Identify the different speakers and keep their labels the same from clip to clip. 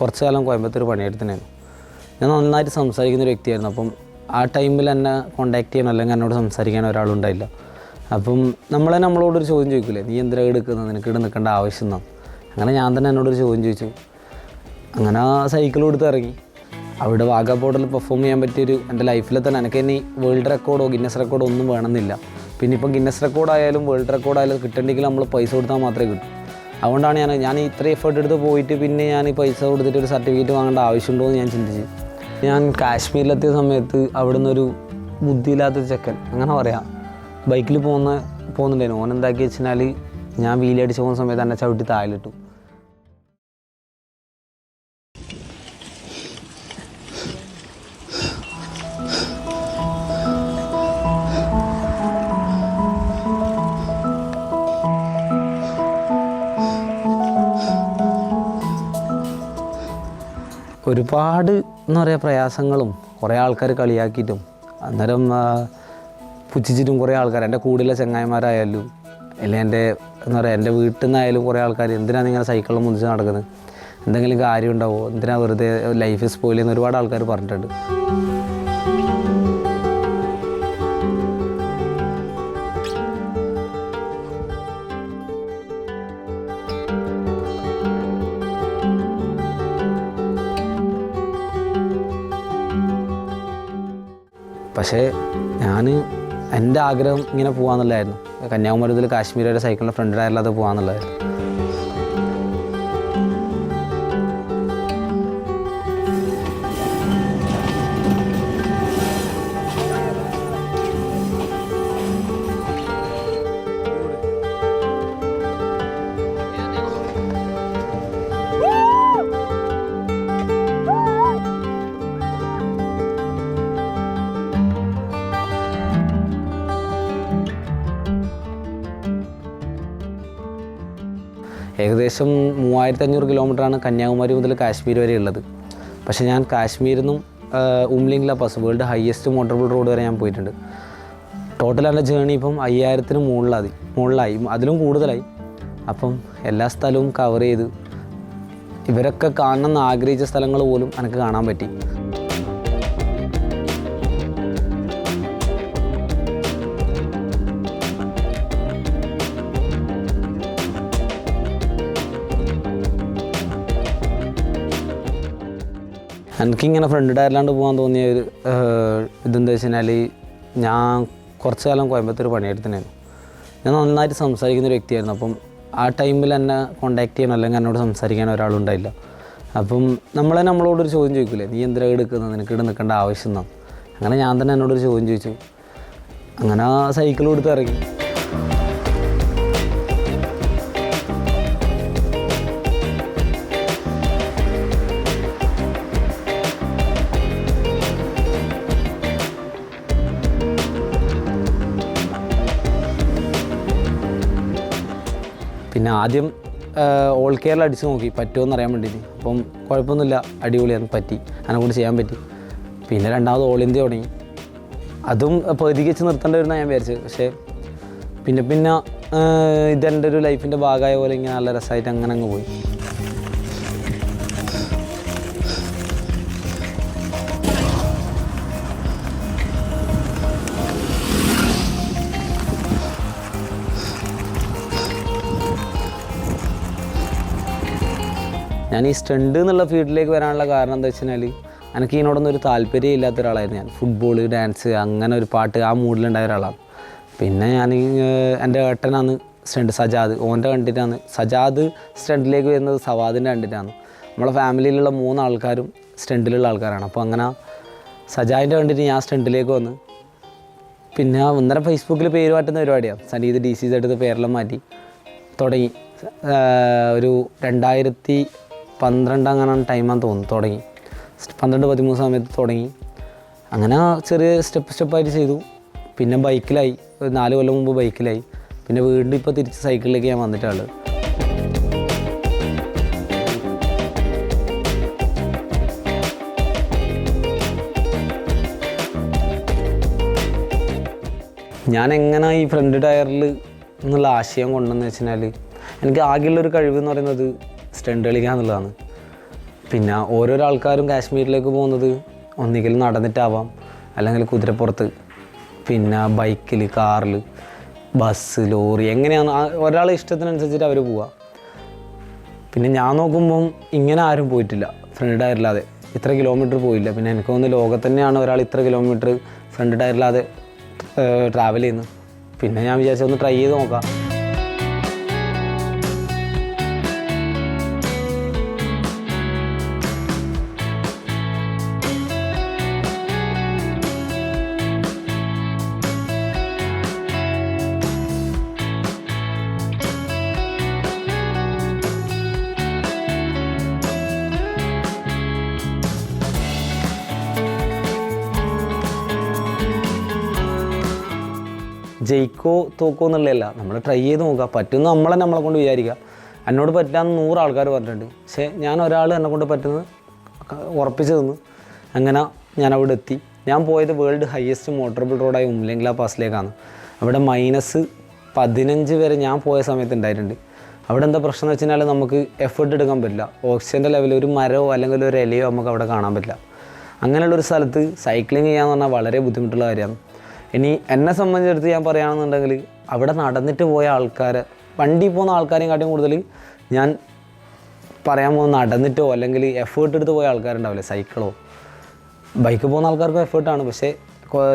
Speaker 1: കുറച്ച് കാലം കോയമ്പത്തൂർ പണിയെടുത്തിനായിരുന്നു ഞാൻ നന്നായിട്ട് സംസാരിക്കുന്ന ഒരു വ്യക്തിയായിരുന്നു. അപ്പം ആ ടൈമിൽ എന്നെ കോണ്ടാക്ട് ചെയ്യണം അല്ലെങ്കിൽ എന്നോട് സംസാരിക്കാൻ ഒരാളുണ്ടായില്ല അപ്പം നമ്മളെ നമ്മളോടൊരു ചോദ്യം ചോദിക്കില്ലേ നീ എന്തിനാ എടുക്കുന്നത്? നിനക്ക് ഇവിടെ നിൽക്കേണ്ട ആവശ്യം എന്നാണ് അങ്ങനെ ഞാൻ തന്നെ എന്നോടൊരു ചോദ്യം ചോദിച്ചു. അങ്ങനെ ആ സൈക്കിൾ കൊടുത്ത് ഇറങ്ങി. അവിടെ വാഗ ബോർഡിൽ പെർഫോം ചെയ്യാൻ പറ്റിയൊരു എന്റെ ലൈഫിൽ തന്നെ എനിക്ക് ഇനി വേൾഡ് റെക്കോർഡോ ഗിന്നസ് റെക്കോർഡോ ഒന്നും വേണമെന്നില്ല. പിന്നെ ഇപ്പം ഗിന്നസ് റെക്കോർഡായാലും വേൾഡ് റെക്കോർഡായാലും കിട്ടണമെങ്കിൽ നമ്മൾ പൈസ കൊടുത്താൽ മാത്രമേ കിട്ടൂ. അതുകൊണ്ടാണ് ഞാൻ ഞാൻ ഇത്ര എഫേർട്ട് എടുത്ത് പോയിട്ട് പിന്നെ ഞാൻ പൈസ കൊടുത്തിട്ട് ഒരു സർട്ടിഫിക്കറ്റ് വാങ്ങേണ്ട ആവശ്യമുണ്ടോ എന്ന് ഞാൻ ചിന്തിച്ചു. ഞാൻ കാശ്മീരിലെത്തിയ സമയത്ത് അവിടെ നിന്നൊരു ബുദ്ധിയില്ലാത്ത ചെക്കൻ അങ്ങനെ പറയാം. ബൈക്കിൽ പോകുന്ന പോകുന്നുണ്ടായിരുന്നു. ഓൻ എന്താക്കി വെച്ചാൽ ഞാൻ വീലടിച്ച് പോകുന്ന സമയത്ത് എന്നെ ചവിട്ടി താഴിലിട്ടു ഒരുപാട് എന്താ പറയുക പ്രയാസങ്ങളും കുറേ ആൾക്കാർ കളിയാക്കിയിട്ടും അന്നേരം പുച്ഛിച്ചിട്ടും കുറേ ആൾക്കാർ എന്റെ കൂടെയുള്ള ചങ്ങായിമാരായാലും അല്ലെങ്കിൽ എന്റെ എന്താ പറയുക എന്റെ വീട്ടിൽ നിന്നായാലും കുറേ ആൾക്കാർ എന്തിനാണ് ഇങ്ങനെ സൈക്കിളിൽ മുതിച്ച് നടക്കുന്നത്? എന്തെങ്കിലും കാര്യം ഉണ്ടാവോ? എന്തിനാ വെറുതെ ലൈഫ് സ്പോയിൽ ചെയ്യുന്ന? ഒരുപാട് ആൾക്കാർ പറഞ്ഞിട്ടുണ്ട്. പക്ഷേ ഞാൻ എന്റെ ആഗ്രഹം ഇങ്ങനെ പോകാന്നുള്ളതായിരുന്നു കന്യാകുമാരി മുതൽ കാശ്മീർ വരെ സൈക്കിളിന്റെ ഫ്രണ്ട് ടയറിലത് പോകാന്നുള്ളതായിരുന്നു ഏകദേശം മൂവായിരത്തി അഞ്ഞൂറ് കിലോമീറ്ററാണ് കന്യാകുമാരി മുതൽ കാശ്മീർ വരെ ഉള്ളത്. പക്ഷേ ഞാൻ കാശ്മീരിൽ നിന്നും Umling La pass world highest motorable road വരെ ഞാൻ പോയിട്ടുണ്ട്. ടോട്ടൽ എന്റെ ജേണി ഇപ്പം അയ്യായിരത്തിന് മുകളിലായി മുകളിലായി അതിലും കൂടുതലായി. അപ്പം എല്ലാ സ്ഥലവും കവർ ചെയ്ത് ഇവരൊക്കെ കാണണമെന്ന് ആഗ്രഹിച്ച സ്ഥലങ്ങൾ പോലും എനിക്ക് കാണാൻ പറ്റി. എനിക്കിങ്ങനെ ഫ്രണ്ട് ടയറിലാണ്ട് പോകാൻ തോന്നിയ ഒരു ഇതെന്താ വെച്ച് കഴിഞ്ഞാൽ ഞാൻ കുറച്ച് കാലം കോയമ്പത്തൂർ പണിയെടുത്തിനായിരുന്നു ഞാൻ നന്നായിട്ട് സംസാരിക്കുന്ന ഒരു വ്യക്തിയായിരുന്നു. അപ്പം ആ ടൈമിൽ എന്നെ കോണ്ടാക്ട് ചെയ്യണം അല്ലെങ്കിൽ എന്നോട് സംസാരിക്കാൻ ഒരാളുണ്ടായില്ല. അപ്പം നമ്മളെ നമ്മളോടൊരു ചോദ്യം ചോദിക്കില്ലേ നീ എന്തിനാണ് എടുക്കുന്നത്? നിനക്ക് ഇവിടെ നിൽക്കേണ്ട ആവശ്യം എന്നാണ് അങ്ങനെ ഞാൻ തന്നെ എന്നോടൊരു ചോദ്യം ചോദിച്ചു. അങ്ങനെ ആ സൈക്കിൾ കൊടുത്ത് ഇറങ്ങി. പിന്നെ ആദ്യം ഓൾ കേരള അടിച്ച് നോക്കി. പറ്റുമോ അറിയാൻ വേണ്ടിയിട്ട് അപ്പം കുഴപ്പമൊന്നുമില്ല. അടിപൊളിയാണ് പറ്റി. അതിനെ കൂടി ചെയ്യാൻ പറ്റി. പിന്നെ രണ്ടാമത് ഓൾ ഇന്ത്യ തുടങ്ങി. അതും പതികച്ച് നിർത്തേണ്ടി വരുന്ന ഞാൻ വിചാരിച്ചത്. പക്ഷേ പിന്നെ പിന്നെ ഇതെന്റെ ഒരു ലൈഫിന്റെ ഭാഗമായ പോലെ ഇങ്ങനെ നല്ല രസമായിട്ട് അങ്ങനെ അങ്ങ് പോയി. ഞാൻ ഈ സ്റ്റണ്ട് എന്നുള്ള ഫീൽഡിലേക്ക് വരാനുള്ള കാരണം എന്താ വെച്ച് കഴിഞ്ഞാൽ എനിക്ക് ഇതിനോടൊന്നും ഒരു താല്പര്യം ഇല്ലാത്ത ഒരാളായിരുന്നു ഞാൻ. ഫുട്ബോൾ ഡാൻസ് അങ്ങനെ ഒരു പാട്ട് ആ മൂഡിലുണ്ടായ ഒരാളാണ് പിന്നെ ഞാൻ എന്റെ ഏട്ടനാണ് സ്റ്റണ്ട് സജാദ്. ഓന്റെ കണ്ടിട്ടാണ് സജാദ് സ്റ്റണ്ടിലേക്ക് വരുന്നത് സവാദിന്റെ കണ്ടിട്ടാണ്. നമ്മളെ ഫാമിലിയിലുള്ള മൂന്ന് ആൾക്കാരും സ്റ്റണ്ടിലുള്ള ആൾക്കാരാണ്. അപ്പോൾ അങ്ങനെ സജാദിന്റെ കണ്ടിട്ട് ഞാൻ സ്റ്റണ്ടിലേക്ക് വന്ന് പിന്നെ ഒന്നര ഫേസ്ബുക്കിൽ പേര് മാറ്റുന്ന പരിപാടിയാണ് സനീത് ഡി സി എടുത്ത് പേരെല്ലാം മാറ്റി. തുടങ്ങി. ഒരു രണ്ടായിരത്തി പന്ത്രണ്ട് അങ്ങനെ ടൈമാന്ന് തോന്നുന്നു. തുടങ്ങി. പന്ത്രണ്ട് പതിമൂന്ന് സമയത്ത് തുടങ്ങി. അങ്ങനെ ചെറിയ സ്റ്റെപ്പ് സ്റ്റെപ്പായിട്ട് ചെയ്തു. പിന്നെ ബൈക്കിലായി. ഒരു നാല് കൊല്ലം മുമ്പ് ബൈക്കിലായി. പിന്നെ വീണ്ടും ഇപ്പോൾ തിരിച്ച് സൈക്കിളിലേക്ക് ഞാൻ വന്നിട്ടാണ്. ഞാൻ എങ്ങനെ ഈ ഫ്രണ്ട് ടയറിൽ എന്നുള്ള ആശയം കൊണ്ടെന്ന് വെച്ചാൽ എനിക്ക് ആകെയുള്ളൊരു കഴിവ് എന്ന് പറയുന്നത് സ്റ്റണ്ട് കളിക്കുക എന്നുള്ളതാണ്. പിന്നെ ഓരോരോ ആൾക്കാരും കാശ്മീരിലേക്ക് പോകുന്നത് ഒന്നുകിൽ നടന്നിട്ടാവാം അല്ലെങ്കിൽ കുതിരപ്പുറത്ത്. പിന്നെ ബൈക്കിൽ കാറിൽ ബസ് ലോറി എങ്ങനെയാണ് ഒരാൾ ഇഷ്ടത്തിനനുസരിച്ചിട്ട് അവർ പോവുക പിന്നെ ഞാൻ നോക്കുമ്പം ഇങ്ങനെ ആരും പോയിട്ടില്ല ഫ്രണ്ട് ടയറില്ലാതെ ഇത്ര കിലോമീറ്റർ പോയില്ല. പിന്നെ എനിക്ക് തോന്നുന്നു ലോകത്ത് തന്നെയാണ് ഒരാൾ ഇത്ര കിലോമീറ്റർ ഫ്രണ്ട് ടയറില്ലാതെ ട്രാവൽ ചെയ്യുന്നത്. പിന്നെ ഞാൻ വിചാരിച്ചു ഒന്ന് ട്രൈ ചെയ്ത് നോക്കാം. ജയിക്കോ തോക്കോ എന്നുള്ളതല്ല. നമ്മൾ ട്രൈ ചെയ്ത് നോക്കുക. പറ്റുന്ന നമ്മളെ നമ്മളെ കൊണ്ട് വിചാരിക്കുക. എന്നോട് പറ്റാന്ന് നൂറ് ആൾക്കാർ പറഞ്ഞിട്ടുണ്ട്. പക്ഷേ ഞാൻ ഒരാൾ എന്നെ കൊണ്ട് പറ്റുന്നത് ഉറപ്പിച്ചു തന്നു. അങ്ങനെ ഞാൻ അവിടെ എത്തി. ഞാൻ പോയത് വേൾഡ് ഹയസ്റ്റ് മോട്ടറബിൾ റോഡായ ഉംലെങ്ല പാസിലേക്കാണ്. അവിടെ മൈനസ് പതിനഞ്ച് വരെ ഞാൻ പോയ സമയത്ത് ഉണ്ടായിട്ടുണ്ട്. അവിടെ എന്താ പ്രശ്നം എന്ന് വെച്ച് കഴിഞ്ഞാൽ നമുക്ക് എഫേർട്ട് എടുക്കാൻ പറ്റില്ല. ഓക്സിജന്റെ ലെവലിൽ ഒരു മരമോ അല്ലെങ്കിൽ ഒരു ഇലയോ നമുക്ക് അവിടെ കാണാൻ പറ്റില്ല. അങ്ങനെയുള്ളൊരു സ്ഥലത്ത് സൈക്ലിംഗ് ചെയ്യാന്ന് പറഞ്ഞാൽ വളരെ ബുദ്ധിമുട്ടുള്ള കാര്യമാണ്. ഇനി എന്നെ സംബന്ധിച്ചിടത്ത് ഞാൻ പറയുകയാണെന്നുണ്ടെങ്കിൽ അവിടെ നടന്നിട്ട് പോയ ആൾക്കാരെ വണ്ടി പോകുന്ന ആൾക്കാരെയും കാട്ടിയും കൂടുതൽ ഞാൻ പറയാൻ പോകുന്ന നടന്നിട്ടോ അല്ലെങ്കിൽ എഫേർട്ട് എടുത്ത് പോയ ആൾക്കാരുണ്ടാവില്ലേ? സൈക്കിളോ ബൈക്ക് പോകുന്ന ആൾക്കാർക്കും എഫേർട്ടാണ് പക്ഷേ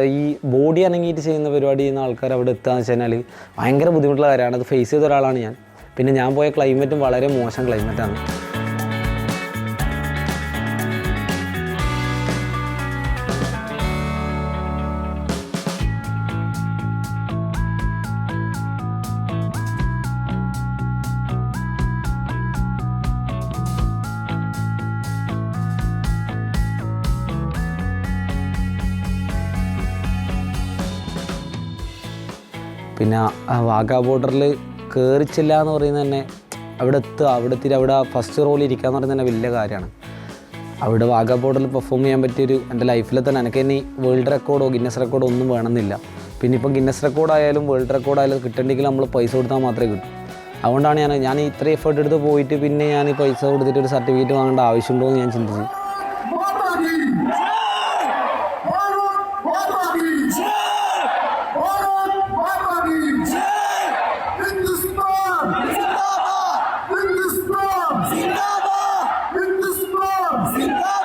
Speaker 1: ഈ ബോഡി അനങ്ങിയിട്ട് ചെയ്യുന്ന പരിപാടി ചെയ്യുന്ന ആൾക്കാർ അവിടെ എത്തുകയെന്ന് വെച്ച് കഴിഞ്ഞാൽ ഭയങ്കര ബുദ്ധിമുട്ടുള്ള കാര്യമാണ്. അത് ഫേസ് ചെയ്ത ഒരാളാണ് ഞാൻ. പിന്നെ ഞാൻ പോയ ക്ലൈമറ്റും വളരെ മോശം ക്ലൈമറ്റാണ് പിന്നെ വാഗാ ബോർഡറിൽ കയറിച്ചില്ല എന്ന് പറയുന്നത് തന്നെ അവിടെ എത്തുക അവിടെ എത്തിയിട്ട് അവിടെ ഫസ്റ്റ് റോളിൽ ഇരിക്കുക എന്ന് പറയുന്നത് തന്നെ വലിയ കാര്യമാണ്. അവിടെ വാഗാ ബോർഡറിൽ പെർഫോം ചെയ്യാൻ പറ്റിയൊരു എന്റെ ലൈഫിൽ തന്നെ എനിക്ക് ഇനി വേൾഡ് റെക്കോർഡോ ഗിന്നസ് റെക്കോർഡോ ഒന്നും വേണമെന്നില്ല. പിന്നെ ഇപ്പം ഗിന്നസ് റെക്കോർഡായാലും വേൾഡ് റെക്കോർഡായാലും കിട്ടണമെങ്കിൽ നമ്മൾ പൈസ കൊടുത്താൽ മാത്രമേ കിട്ടും. അതുകൊണ്ടാണ് ഞാൻ ഞാൻ ഇത്ര എഫേർട്ട് എടുത്ത് പോയിട്ട് പിന്നെ ഞാൻ പൈസ കൊടുത്തിട്ട് ഒരു സർട്ടിഫിക്കറ്റ് വാങ്ങേണ്ട ആവശ്യമുണ്ടോ എന്ന് ഞാൻ ചിന്തിച്ചു ഇപ്പോൾ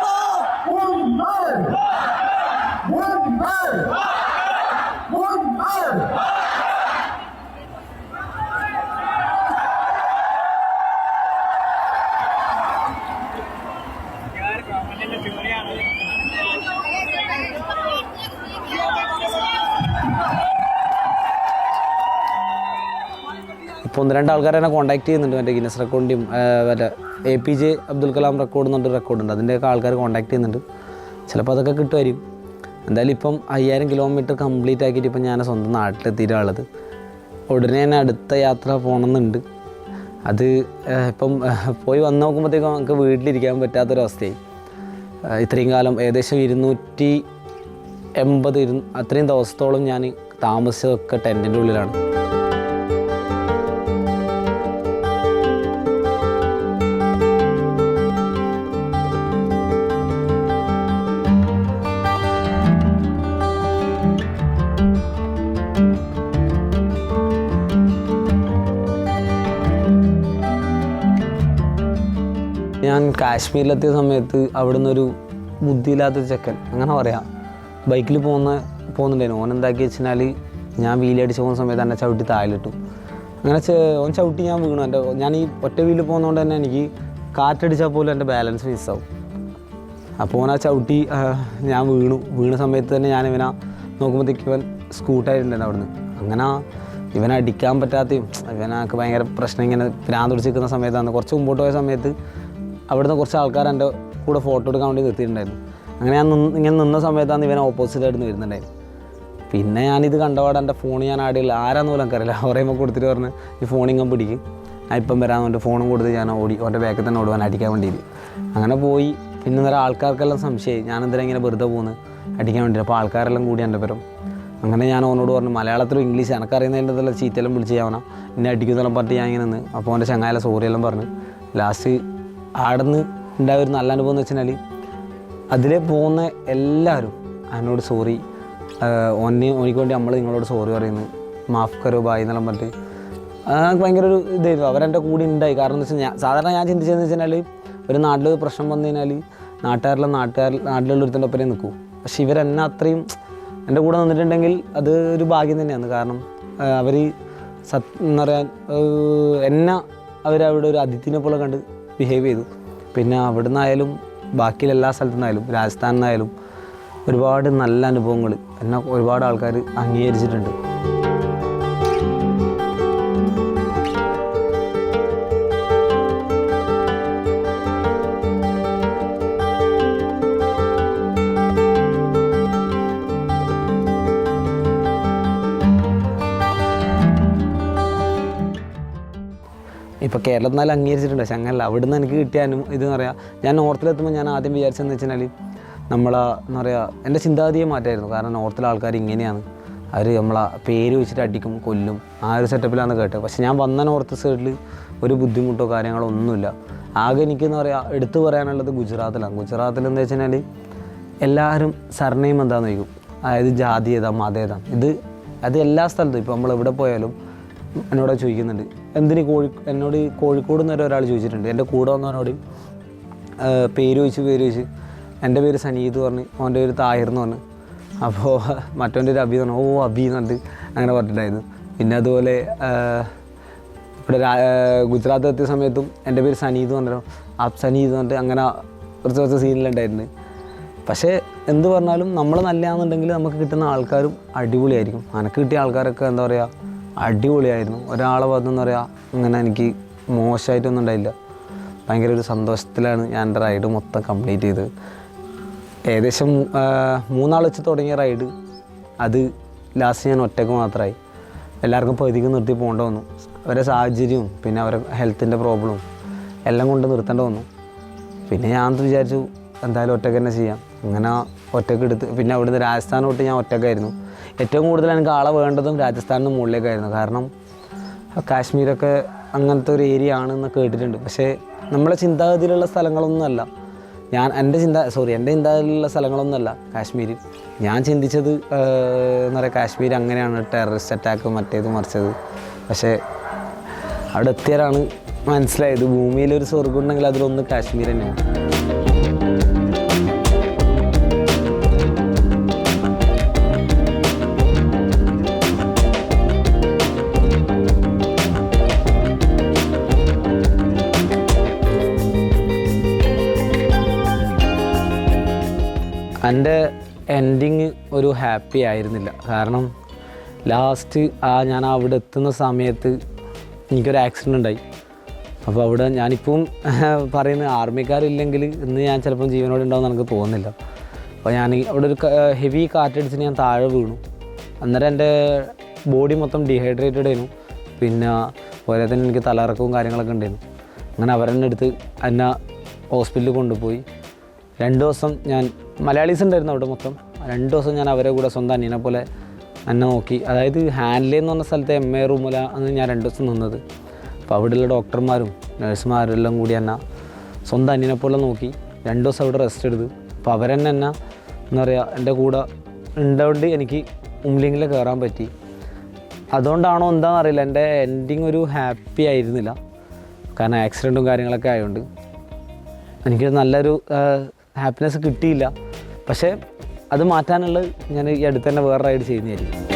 Speaker 1: ഒന്ന് രണ്ട് ആൾക്കാരെ എന്നെ കോൺടാക്ട് ചെയ്യുന്നുണ്ട് മറ്റേ ഗിന്നസ് റെക്കോർഡിന്റെയും മറ്റേ A P J Abdul Kalam record എന്നൊരു റെക്കോർഡുണ്ട് അതിന്റെയൊക്കെ ആൾക്കാർ കോൺടാക്ട് ചെയ്യുന്നുണ്ട്. ചിലപ്പോൾ അതൊക്കെ കിട്ടുമായിരിക്കും. എന്തായാലും ഇപ്പം അയ്യായിരം കിലോമീറ്റർ കംപ്ലീറ്റ് ആക്കിയിട്ട് ഇപ്പം ഞാൻ സ്വന്തം നാട്ടിലെത്തിയിട്ടുള്ളത് ഉടനെ തന്നെ അടുത്ത യാത്ര പോകണമെന്നുണ്ട് അത് ഇപ്പം പോയി വന്ന് നോക്കുമ്പോഴത്തേക്കും നമുക്ക് വീട്ടിലിരിക്കാൻ പറ്റാത്തൊരവസ്ഥയായി. ഇത്രയും കാലം ഏകദേശം ഇരുന്നൂറ്റി എൺപത് ഇരു അത്രയും ദിവസത്തോളം ഞാൻ താമസിച്ചതൊക്കെ ടെന്റിന്റെ ഉള്ളിലാണ്. ഞാൻ കാശ്മീരിലെത്തിയ സമയത്ത് അവിടെ നിന്നൊരു ബുദ്ധിയില്ലാത്ത ചെക്കൻ അങ്ങനെ പറയാം. ബൈക്കിൽ പോകുന്ന പോകുന്നുണ്ടായിരുന്നു ഓൻ എന്താക്കി വെച്ചാൽ ഞാൻ വീലടിച്ച് പോകുന്ന സമയത്ത് എന്നെ ചവിട്ടി താഴിലിട്ടു. അങ്ങനെ ഓൻ ചവിട്ടി ഞാൻ വീണു. എന്റെ ഞാൻ ഈ ഒറ്റ വീലിൽ പോകുന്നതുകൊണ്ട് തന്നെ എനിക്ക് കാറ്റടിച്ചാൽ പോലും എന്റെ ബാലൻസ് മിസ്സാവും. അപ്പോൾ ഓൻ ആ ചവിട്ടി ഞാൻ വീണു. വീണ സമയത്ത് തന്നെ ഞാൻ ഇവനാ നോക്കുമ്പോഴത്തേക്ക് ഇവൻ സ്കൂട്ടായിട്ടുണ്ടായിരുന്നു അവിടുന്ന്. അങ്ങനെ ഇവനെ അടിക്കാൻ പറ്റാത്തയും ഇവനക്ക് ഭയങ്കര പ്രശ്നം ഇങ്ങനെ പിടിച്ച് സമയത്താണ്. കുറച്ച് മുമ്പോട്ട് പോയ സമയത്ത് അവിടുന്ന് കുറച്ച് ആൾക്കാർ എന്റെ കൂടെ ഫോട്ടോ എടുക്കാൻ വേണ്ടി നിർത്തിയിട്ടുണ്ടായിരുന്നു. അങ്ങനെ ഞാൻ നിന്ന് ഇങ്ങനെ നിന്ന സമയത്താണ് ഇവൻ ഓപ്പോസിറ്റ് ആയിട്ട് വരുന്നുണ്ടായിരുന്നു പിന്നെ ഞാനിത് കണ്ടപാട് എന്റെ ഫോൺ ഞാൻ ആടില്ല ആരാന്ന് പോലും എനിക്കറിയില്ല. പറയുമ്പോൾ കൊടുത്തിട്ട് പറഞ്ഞ് ഈ ഫോൺ ഇങ്ങനെ പിടിക്കും. ഞാൻ ഇപ്പം വരാൻ എന്റെ ഫോണും കൊടുത്ത് ഞാൻ ഓടി ഓന്റെ ബാക്കിൽ തന്നെ ഓടുവാൻ അടിക്കാൻ വേണ്ടിയിട്ട് അങ്ങനെ പോയി. പിന്നെ നേരെ ആൾക്കാർക്കെല്ലാം സംശയമായി. ഞാൻ എന്തിനാ ഇങ്ങനെ വെറുതെ പോകുന്നത് അടിക്കാൻ വേണ്ടി അപ്പോൾ ആൾക്കാരെല്ലാം കൂടി എന്റെ പേരും. അങ്ങനെ ഞാൻ ഓനോട് പറഞ്ഞു മലയാളത്തിലും ഇംഗ്ലീഷ് എനക്കറിയുന്നതിന്റെ ചീറ്റെല്ലാം വിളിച്ച് ചെയ്യാവണം. എന്നെ അടിക്കുന്നെല്ലാം പറഞ്ഞിട്ട് ഞാൻ ഇങ്ങനെ നിന്ന്. അപ്പോൾ അവന്റെ ചങ്ങായാലും സോറിയെല്ലാം പറഞ്ഞു. ലാസ്റ്റ് ആടുന്ന് ഉണ്ടായ ഒരു നല്ല അനുഭവം എന്ന് വെച്ചാൽ അതിലെ പോകുന്ന എല്ലാവരും അതിനോട് സോറി ഒന്നേ ഓനിക്ക് വേണ്ടി നമ്മൾ നിങ്ങളോട് സോറി പറയുന്നു. മാഫ് കരോ ബായ് എന്നെല്ലാം പറഞ്ഞിട്ട്. അത് ഭയങ്കര ഒരു ഇതായിരുന്നു. അവരെന്റെ കൂടെ ഉണ്ടായി. കാരണം എന്ന് വെച്ചാൽ സാധാരണ ഞാൻ ചിന്തിച്ചതെന്ന് വെച്ചാൽ ഒരു നാട്ടിൽ ഒരു പ്രശ്നം വന്നു കഴിഞ്ഞാൽ നാട്ടുകാരിലെ നാട്ടുകാർ നാട്ടിലുള്ള ഒരുത്തിന്റെ ഒപ്പരേ നിൽക്കൂ. പക്ഷെ ഇവരെന്നെ അത്രയും എന്റെ കൂടെ നിന്നിട്ടുണ്ടെങ്കിൽ അത് ഒരു ഭാഗ്യം തന്നെയാണ്. കാരണം അവർ സത് എന്ന് പറയാൻ ഏഹ്, എന്നെ അവരവിടെ ഒരു അതിഥിനെ പോലെ കണ്ട് ബിഹേവ് ചെയ്തു. പിന്നെ അവിടെ നിന്നായാലും ബാക്കിയുള്ള എല്ലാ സ്ഥലത്തു നിന്നായാലും രാജസ്ഥാനിൽ നിന്നായാലും ഒരുപാട് നല്ല അനുഭവങ്ങൾ. എന്നെ ഒരുപാട് ആൾക്കാർ അംഗീകരിച്ചിട്ടുണ്ട്. ഇപ്പോൾ കേരളത്തിൽ നിന്നാലും അംഗീകരിച്ചിട്ടുണ്ട്. പക്ഷെ അങ്ങനല്ല. അവിടുന്ന് എനിക്ക് കിട്ടിയ അനു ഇതെന്ന് പറയാം ഞാൻ നോർത്തിലെത്തുമ്പോൾ ഞാൻ ആദ്യം വിചാരിച്ചതെന്ന് വെച്ചാൽ നമ്മളെ എന്താ പറയുക എന്റെ ചിന്താഗതിയെ മാറ്റമായിരുന്നു കാരണം നോർത്തിലെ ആൾക്കാർ ഇങ്ങനെയാണ്. അവർ നമ്മളെ പേര് വെച്ചിട്ട് അടിക്കും കൊല്ലും. ആ ഒരു സെറ്റപ്പിലാണ് കേട്ടത്. പക്ഷെ ഞാൻ വന്ന നോർത്ത് സൈഡിൽ ഒരു ബുദ്ധിമുട്ടോ കാര്യങ്ങളോ ഒന്നുമില്ല. ആകെ എനിക്കെന്ന് പറയുക എടുത്തു പറയാനുള്ളത് ഗുജറാത്തിലാണ്. ഗുജറാത്തിൽ എന്താ വെച്ച് കഴിഞ്ഞാൽ എല്ലാവരും സർനെയിം എന്താണെന്ന് ചോദിക്കും. അതായത് ജാതി ഏതാ മതേതാ ഇത് അത് എല്ലാ സ്ഥലത്തും. ഇപ്പോൾ നമ്മൾ എവിടെ പോയാലും എന്നോട് ചോദിക്കുന്നുണ്ട്. എന്തിന് കോഴി എന്നോട് കോഴിക്കോട് നിന്ന് ഒരാൾ ചോദിച്ചിട്ടുണ്ട്. എന്റെ കൂടെ വന്നവനോട് പേര് ചോദിച്ച് പേര് ചോദിച്ച്. എന്റെ പേര് സനീത് പറഞ്ഞ് അവന്റെ പേര് താഹിർ എന്ന് പറഞ്ഞു. അപ്പോൾ മറ്റവന്റെ ഒരു അബി പറഞ്ഞു. ഓ അബി എന്ന് പറഞ്ഞിട്ട് അങ്ങനെ പറഞ്ഞിട്ടുണ്ടായിരുന്നു. പിന്നെ അതുപോലെ ഇവിടെ ഗുജറാത്ത് എത്തിയ സമയത്തും എന്റെ പേര് സനീത് പറഞ്ഞു ആ സനീത് പറഞ്ഞിട്ട് അങ്ങനെ കുറച്ച് കുറച്ച് സീനിലുണ്ടായിരുന്നു പക്ഷേ എന്ത് പറഞ്ഞാലും നമ്മൾ നല്ലതാണെന്നുണ്ടെങ്കിൽ നമുക്ക് കിട്ടുന്ന ആൾക്കാരും അടിപൊളിയായിരിക്കും. അനക്ക് കിട്ടിയ ആൾക്കാരൊക്കെ എന്താ പറയുക അടിപൊളിയായിരുന്നു. ഒരാളെ വന്നെന്ന് പറയാ അങ്ങനെ എനിക്ക് മോശമായിട്ടൊന്നും ഉണ്ടായില്ല. ഭയങ്കര ഒരു സന്തോഷത്തിലാണ് ഞാൻ എന്റെ റൈഡ് മൊത്തം കംപ്ലീറ്റ് ചെയ്തത് ഏകദേശം മൂന്നാൾ വെച്ച് തുടങ്ങിയ റൈഡ് അത് ലാസ്റ്റ് ഞാൻ ഒറ്റയ്ക്ക് മാത്രമായി എല്ലാവർക്കും പകുതിക്ക് നിർത്തി പോകേണ്ട വന്നു. അവരെ സാഹചര്യവും പിന്നെ അവരെ ഹെൽത്തിന്റെ പ്രോബ്ലവും എല്ലാം കൊണ്ട് നിർത്തേണ്ട വന്നു. പിന്നെ ഞാൻ വിചാരിച്ചു എന്തായാലും ഒറ്റയ്ക്ക് തന്നെ ചെയ്യാം. അങ്ങനെ ഒറ്റയ്ക്ക് എടുത്ത് പിന്നെ അവിടുന്ന് രാജസ്ഥാൻ തൊട്ട് ഞാൻ ഒറ്റയ്ക്കായിരുന്നു. ഏറ്റവും കൂടുതൽ എനിക്ക് ആളെ വേണ്ടതും രാജസ്ഥാനിന് മുകളിലേക്കായിരുന്നു. കാരണം കാശ്മീരൊക്കെ അങ്ങനത്തെ ഒരു ഏരിയ ആണെന്ന് കേട്ടിട്ടുണ്ട്. പക്ഷേ നമ്മളെ ചിന്താഗതിയിലുള്ള സ്ഥലങ്ങളൊന്നുമല്ല ഞാൻ എന്റെ ചിന്ത സോറി എന്റെ ചിന്താഗതിയിലുള്ള സ്ഥലങ്ങളൊന്നുമല്ല കാശ്മീർ ഞാൻ ചിന്തിച്ചത് എന്ന് പറയുക കാശ്മീർ അങ്ങനെയാണ് ടെററിസ്റ്റ് അറ്റാക്ക് മറ്റേത് മറിച്ചത്. പക്ഷേ അവിടെ എത്തിയാലാണ് മനസ്സിലായത്. ഭൂമിയിൽ ഒരു സ്വർഗം ഉണ്ടെങ്കിൽ അതിലൊന്ന് കാശ്മീർ തന്നെയാണ്. എന്റെ എൻഡിങ് ഒരു ഹാപ്പി ആയിരുന്നില്ല. കാരണം ലാസ്റ്റ് ആ ഞാൻ അവിടെ എത്തുന്ന സമയത്ത് എനിക്കൊരു ആക്സിഡന്റ് ഉണ്ടായി. അപ്പോൾ അവിടെ ഞാനിപ്പം പറയുന്ന ആർമിക്കാരില്ലെങ്കിൽ ഇന്ന് ഞാൻ ചിലപ്പം ജീവനോടെ ഉണ്ടാവും എനിക്ക് തോന്നുന്നില്ല. അപ്പോൾ ഞാൻ അവിടെ ഒരു ഹെവി കാറ്റടിച്ചിട്ട് ഞാൻ താഴെ വീണു. അന്നേരം എന്റെ ബോഡി മൊത്തം ഡീഹൈഡ്രേറ്റഡ് ആയിരുന്നു. പിന്നെ പോലെ തന്നെ എനിക്ക് തലറക്കവും കാര്യങ്ങളൊക്കെ ഉണ്ടായിരുന്നു. അങ്ങനെ അവരെന്നെ എടുത്ത് എന്നെ ഹോസ്പിറ്റലിൽ കൊണ്ടുപോയി. രണ്ട് ദിവസം ഞാൻ മലയാളീസ് ഉണ്ടായിരുന്നു അവിടെ മൊത്തം. രണ്ട് ദിവസം ഞാൻ അവരെ കൂടെ സ്വന്തം അനിയനെ പോലെ എന്നെ നോക്കി. അതായത് ഹാൻഡിലേ എന്ന് പറഞ്ഞ സ്ഥലത്തെ എം എ റൂമില അന്ന് ഞാൻ രണ്ട് ദിവസം നിന്നത്. അപ്പോൾ അവിടെയുള്ള ഡോക്ടർമാരും നഴ്സുമാരും എല്ലാം കൂടി എന്നെ സ്വന്തം അനിയനെ പോലെ നോക്കി. രണ്ട് ദിവസം അവിടെ റെസ്റ്റ് എടുത്തു. അപ്പോൾ അവരെന്നെ എന്നെ എന്താ പറയുക എന്റെ കൂടെ ഉണ്ടാകൊണ്ട് എനിക്ക് ഉമ്ലിങ്ങിൽ കയറാൻ പറ്റി. അതുകൊണ്ടാണോ എന്താണെന്ന് അറിയില്ല. എന്റെ എൻഡിങ് ഒരു ഹാപ്പി ആയിരുന്നില്ല. കാരണം ആക്സിഡന്റും കാര്യങ്ങളൊക്കെ ആയതുകൊണ്ട് എനിക്ക് നല്ലൊരു ഹാപ്പിനെസ് കിട്ടിയില്ല. പക്ഷേ അത് മാറ്റാനുള്ളത് ഞാൻ ഈ അടുത്ത് തന്നെ വേറെ റൈഡ് ചെയ്യുന്നതായിരിക്കും.